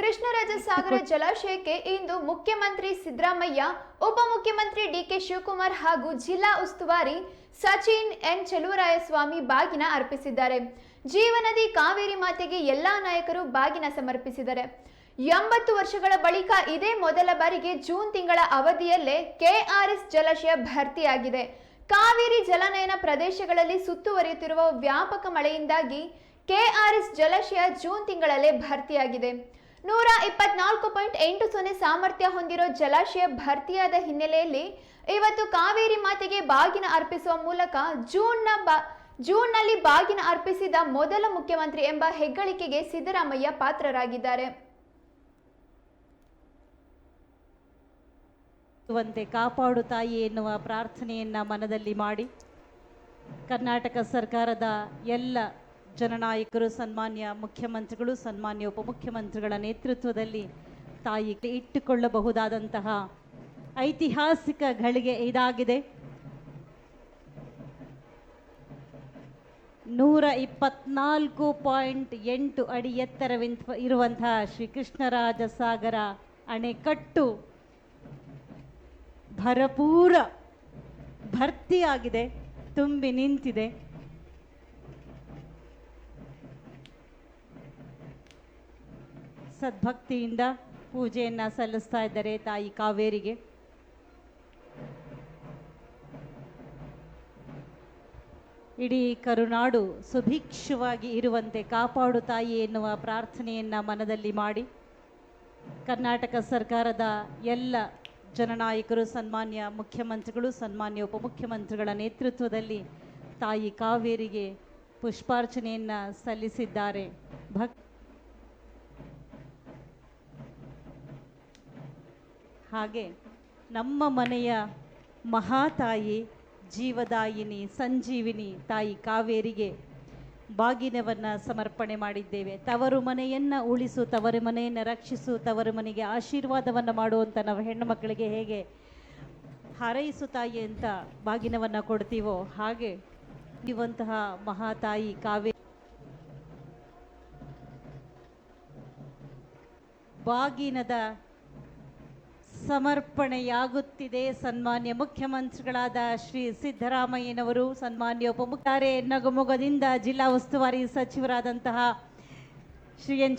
ಕೃಷ್ಣರಾಜಸಾಗರ ಜಲಾಶಯಕ್ಕೆ ಇಂದು ಮುಖ್ಯಮಂತ್ರಿ ಸಿದ್ದರಾಮಯ್ಯ ಉಪಮುಖ್ಯಮಂತ್ರಿ ಡಿಕೆ ಶಿವಕುಮಾರ್ ಹಾಗೂ ಜಿಲ್ಲಾ ಉಸ್ತುವಾರಿ ಸಚಿನ್ ಎನ್ ಚೆಲುವರಾಯಸ್ವಾಮಿ ಬಾಗಿನ ಅರ್ಪಿಸಿದ್ದಾರೆ. ಜೀವನದಿ ಕಾವೇರಿ ಮಾತೆಗೆ ಎಲ್ಲಾ ನಾಯಕರು ಬಾಗಿನ ಸಮರ್ಪಿಸಿದ್ದಾರೆ ಎಂಬತ್ತು ವರ್ಷಗಳ ಬಳಿಕ ಇದೇ ಮೊದಲ ಬಾರಿಗೆ ಜೂನ್ ತಿಂಗಳ ಅವಧಿಯಲ್ಲೇ ಕೆಆರ್ಎಸ್ ಜಲಾಶಯ ಭರ್ತಿಯಾಗಿದೆ. ಕಾವೇರಿ ಜಲನಯನ ಪ್ರದೇಶಗಳಲ್ಲಿ ಸುತ್ತುವರಿಯುತ್ತಿರುವ ವ್ಯಾಪಕ ಮಳೆಯಿಂದಾಗಿ ಕೆಆರ್ಎಸ್ ಜಲಾಶಯ ಜೂನ್ ತಿಂಗಳಲ್ಲೇ ಭರ್ತಿಯಾಗಿದೆ. ನೂರ ಇಪ್ಪತ್ನಾಲ್ಕು ಪಾಯಿಂಟ್ ಎಂಟು ಸೊನ್ನೆ ಸಾಮರ್ಥ್ಯ ಹೊಂದಿರೋ ಜಲಾಶಯ ಭರ್ತಿಯಾದ ಹಿನ್ನೆಲೆಯಲ್ಲಿ ಇವತ್ತು ಕಾವೇರಿ ಮಾತೆಗೆ ಬಾಗಿನ ಅರ್ಪಿಸುವ ಮೂಲಕ ಜೂನ್ನ ಬಾ, ಜೂನ್ನಲ್ಲಿ ಬಾಗಿನ ಅರ್ಪಿಸಿದ ಮೊದಲ ಮುಖ್ಯಮಂತ್ರಿ ಎಂಬ ಹೆಗ್ಗಳಿಕೆಗೆ ಸಿದ್ದರಾಮಯ್ಯ ಪಾತ್ರರಾಗಿದ್ದಾರೆ. ಕಾಪಾಡು ತಾಯಿ ಎನ್ನುವ ಪ್ರಾರ್ಥನೆಯನ್ನ ಮನದಲ್ಲಿ ಮಾಡಿ ಕರ್ನಾಟಕ ಸರ್ಕಾರದ ಎಲ್ಲ ಜನನಾಯಕರು, ಸನ್ಮಾನ್ಯ ಮುಖ್ಯಮಂತ್ರಿಗಳು, ಸನ್ಮಾನ್ಯ ಉಪಮುಖ್ಯಮಂತ್ರಿಗಳ ನೇತೃತ್ವದಲ್ಲಿ ತಾಯಿ ಇಟ್ಟುಕೊಳ್ಳಬಹುದಾದಂತಹ ಐತಿಹಾಸಿಕ ಘಳಿಗೆ ಇದಾಗಿದೆ. ನೂರ ಇಪ್ಪತ್ನಾಲ್ಕು ಪಾಯಿಂಟ್ ಎಂಟು ಅಡಿ ಎತ್ತರವಿಂತ ಇರುವಂತಹ ಶ್ರೀ ಕೃಷ್ಣರಾಜ ಸಾಗರ ಅಣೆಕಟ್ಟು ಭರಪೂರ ಭರ್ತಿಯಾಗಿದೆ, ತುಂಬಿ ನಿಂತಿದೆ. ಸದ್ಭಕ್ತಿಯಿಂದ ಪೂಜೆಯನ್ನ ಸಲ್ಲಿಸ್ತಾ ಇದ್ದಾರೆ ತಾಯಿ ಕಾವೇರಿಗೆ. ಇಡೀ ಕರುನಾಡು ಸುಭಿಕ್ಷವಾಗಿ ಇರುವಂತೆ ಕಾಪಾಡು ತಾಯಿ ಎನ್ನುವ ಪ್ರಾರ್ಥನೆಯನ್ನ ಮನದಲ್ಲಿ ಮಾಡಿ. ಕರ್ನಾಟಕ ಸರ್ಕಾರದ ಎಲ್ಲ ಜನನಾಯಕರು, ಸನ್ಮಾನ್ಯ ಮುಖ್ಯಮಂತ್ರಿಗಳು, ಸನ್ಮಾನ್ಯ ಉಪಮುಖ್ಯಮಂತ್ರಿಗಳ ನೇತೃತ್ವದಲ್ಲಿ ತಾಯಿ ಕಾವೇರಿಗೆ ಪುಷ್ಪಾರ್ಚನೆಯನ್ನ ಸಲ್ಲಿಸಿದ್ದಾರೆ. ಭಕ್ ಹಾಗೆ ನಮ್ಮ ಮನೆಯ ಮಹಾತಾಯಿ ಜೀವದಾಯಿನಿ, ಸಂಜೀವಿನಿ ತಾಯಿ ಕಾವೇರಿಗೆ ಬಾಗಿನವನ್ನು ಸಮರ್ಪಣೆ ಮಾಡಿದ್ದೇವೆ. ತವರು ಮನೆಯನ್ನು ಉಳಿಸು, ತವರು ಮನೆಯನ್ನು ರಕ್ಷಿಸು, ತವರು ಮನೆಗೆ ಆಶೀರ್ವಾದವನ್ನು ಮಾಡುವಂಥ ನಾವು ಹೆಣ್ಣು ಮಕ್ಕಳಿಗೆ ಹೇಗೆ ಹಾರೈಸು ತಾಯಿ ಅಂತ ಬಾಗಿನವನ್ನು ಕೊಡ್ತೀವೋ ಹಾಗೆ ಇವಂತಹ ಮಹಾತಾಯಿ ಕಾವೇರಿ ಬಾಗಿನದ ಸಮರ್ಪಣೆಯಾಗುತ್ತಿದೆ. ಸನ್ಮಾನ್ಯ ಮುಖ್ಯಮಂತ್ರಿಗಳಾದ ಶ್ರೀ ಸಿದ್ದರಾಮಯ್ಯನವರು, ಸನ್ಮಾನ್ಯ ಉಪಮುಖ್ಯಾರೆ ನಗುಮೊಗದಿಂದ ಜಿಲ್ಲಾ ಉಸ್ತುವಾರಿ ಸಚಿವರಾದಂತಹ ಶ್ರೀ ಎನ್.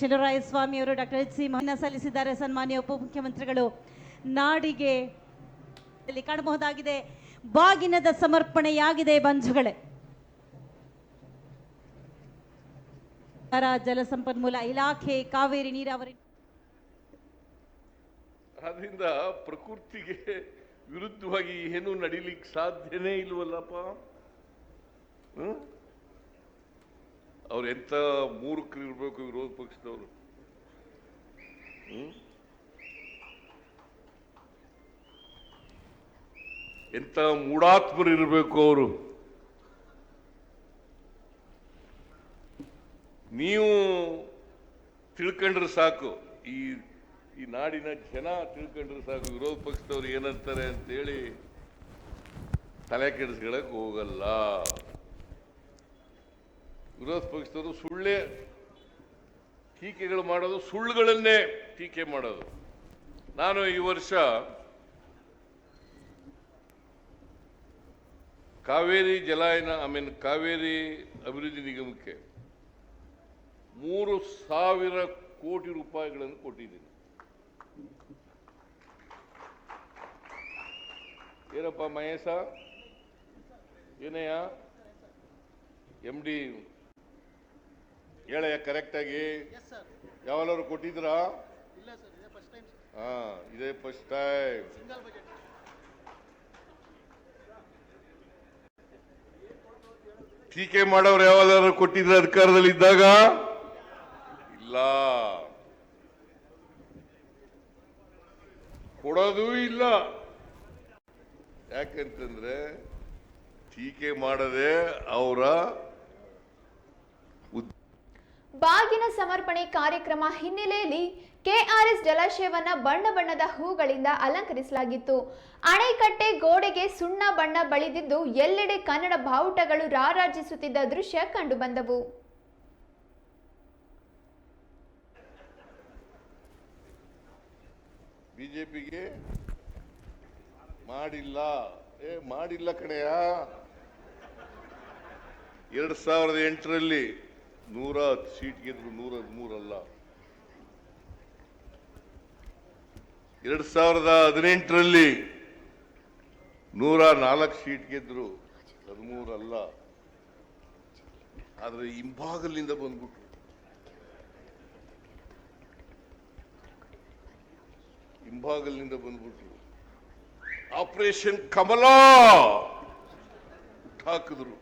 ಸ್ವಾಮಿ ಅವರು ಡಾಕ್ಟರ್ ಎಚ್. ಸಿ. ಮಹನ ಸಲ್ಲಿಸಿದ್ದಾರೆ. ಸನ್ಮಾನ್ಯ ಉಪಮುಖ್ಯಮಂತ್ರಿಗಳು, ನಾಡಿಗೆ ಕಾಣಬಹುದಾಗಿದೆ. ಬಾಗಿನದ ಸಮರ್ಪಣೆಯಾಗಿದೆ ಬಂಧುಗಳೇ. ಜಲಸಂಪನ್ಮೂಲ ಇಲಾಖೆ, ಕಾವೇರಿ ನೀರಾವರಿ ಆದ್ರಿಂದ ಪ್ರಕೃತಿಗೆ ವಿರುದ್ಧವಾಗಿ ಏನೂ ನಡೀಲಿಕ್ಕೆ ಸಾಧ್ಯನೇ ಇಲ್ವಲ್ಲಪ್ಪ? ಅವ್ರು ಎಂತ ಮೂರ್ಖರು ಇರಬೇಕು ವಿರೋಧ ಪಕ್ಷದವರು? ಎಂತ ಮೂಢಾತ್ಮರು ಇರಬೇಕು ಅವರು ನೀವು ತಿಳ್ಕೊಂಡ್ರೆ ಸಾಕು, ಈ ಈ ನಾಡಿನ ಜನ ತಿಳ್ಕೊಂಡ್ರೆ ಸಾಕು, ವಿರೋಧ ಪಕ್ಷದವ್ರು ಏನಂತಾರೆ ಅಂತೇಳಿ ತಲೆ ಕೆಡಿಸ್ಕೊಳಕ್ ಹೋಗಲ್ಲ. ವಿರೋಧ ಪಕ್ಷದವರು ಸುಳ್ಳೇ ಟೀಕೆಗಳು ಮಾಡೋದು, ಸುಳ್ಳುಗಳನ್ನೇ ಟೀಕೆ ಮಾಡೋದು. ನಾನು ಈ ವರ್ಷ ಕಾವೇರಿ ಜಲಾಯನ ಐ ಮೀನ್ ಕಾವೇರಿ ಅಭಿವೃದ್ಧಿ ನಿಗಮಕ್ಕೆ ಮೂರು ಸಾವಿರ ಕೋಟಿ ರೂಪಾಯಿಗಳನ್ನು ಕೊಟ್ಟಿದ್ದೀನಿ. ಏನಪ್ಪ ಮಹೇಶ? ಏನಯ್ಯ ಎಂ ಡಿ ಹೇಳಯ್ಯ ಕರೆಕ್ಟಾಗಿ ಯಾವಾಗಾದ್ರು ಕೊಟ್ಟಿದ್ರಾ ಹಾ ಇದೇ ಫಸ್ಟ್ ಟೈಮ್ ಟೀಕೆ ಮಾಡೋರು ಯಾವಾಗಾದ್ರು ಕೊಟ್ಟಿದ್ರೆ ಅಧಿಕಾರದಲ್ಲಿ ಇದ್ದಾಗ ಇಲ್ಲ. ಕೊಡೋದೂ ಇಲ್ಲ. ಯಾಕಂತಂದ್ರೆ ಟೀಕೆ ಮಾಡದೆ ಅವರ ಬಾಗಿನ ಸಮರ್ಪಣೆ ಕಾರ್ಯಕ್ರಮ ಹಿನ್ನೆಲೆಯಲ್ಲಿ ಕೆಆರ್ಎಸ್ ಜಲಾಶಯವನ್ನ ಬಣ್ಣ ಬಣ್ಣದ ಹೂಗಳಿಂದ ಅಲಂಕರಿಸಲಾಗಿತ್ತು. ಅಣೆಕಟ್ಟೆ ಗೋಡೆಗೆ ಸುಣ್ಣ ಬಣ್ಣ ಬಳಿದಿದ್ದು ಎಲ್ಲೆಡೆ ಕನ್ನಡ ಬಾವುಟಗಳು ರಾರಾಜಿಸುತ್ತಿದ್ದ ದೃಶ್ಯ ಕಂಡುಬಂದವು. ಬಿಜೆಪಿಗೆ ಮಾಡಿಲ್ಲ. ಏ, ಮಾಡಿಲ್ಲ ಕಡೆಯ ಎರಡ್ ಸಾವಿರದ ಎಂಟರಲ್ಲಿ ನೂರ ಹತ್ತು ಸೀಟ್ ಗೆದ್ರು, ನೂರ ಹದಿಮೂರಲ್ಲ ಎರಡ್ ಸಾವಿರದ ಹದಿನೆಂಟರಲ್ಲಿ ನೂರ ನಾಲ್ಕು ಸೀಟ್ ಗೆದ್ರು, ಹದಿಮೂರಲ್ಲ. ಆದ್ರೆ ಹಿಂಭಾಗಲಿಂದ ಬಂದ್ಬಿಟ್ರು. ಹಿಂಭಾಗಲಿನಿಂದ ಬಂದ್ಬಿಟ್ರು. ಆಪರೇಷನ್ ಕಮಲ! ಹಾಕಿದ್ರು.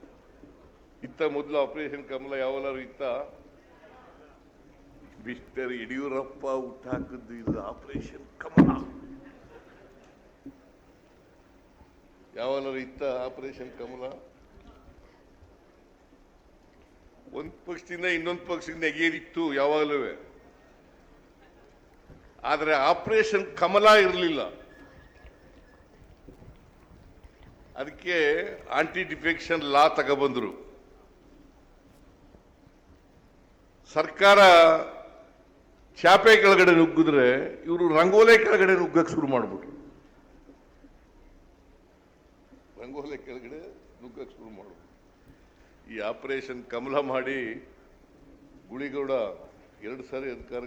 ಇತ್ತ ಮೊದಲು ಆಪರೇಷನ್ ಕಮಲ ಯಾವಲಾರು ಇತ್ತ? ಮಿಸ್ಟರ್ ಯಡಿಯೂರಪ್ಪ ಹುಟ್ಟಾಕಿದ್ದು ಇದು ಆಪರೇಷನ್ ಕಮಲ. ಯಾವಲಾರು ಇತ್ತ ಆಪರೇಷನ್ ಕಮಲ? ಒಂದ್ ಪಕ್ಷದಿಂದ ಇನ್ನೊಂದು ಪಕ್ಷದಿಂದ ಎಗೇರಿತ್ತು ಯಾವಾಗಲೂ. ಆದ್ರೆ ಆಪರೇಷನ್ ಕಮಲ ಇರಲಿಲ್ಲ. ಅದಕ್ಕೆ ಆಂಟಿ ಡಿಫೆಕ್ಷನ್ ಲಾ ತಗೊಬಂದರು. ಸರ್ಕಾರ ಚಾಪೆ ಕೆಳಗಡೆ ನುಗ್ಗಿದ್ರೆ ಇವರು ರಂಗೋಲೆ ಕೆಳಗಡೆ ನುಗ್ಗಕ್ಕೆ ಶುರು ಮಾಡ್ಬಿಟ್ರು. ರಂಗೋಲೆ ಕೆಳಗಡೆ ನುಗ್ಗಕ್ಕೆ ಶುರು ಮಾಡ್ಬಿಟ್ರು. ಈ ಆಪರೇಷನ್ ಕಮಲ ಮಾಡಿ ಗುಳಿಗೌಡ ಎರಡು ಸಾರಿ ಅಧಿಕಾರ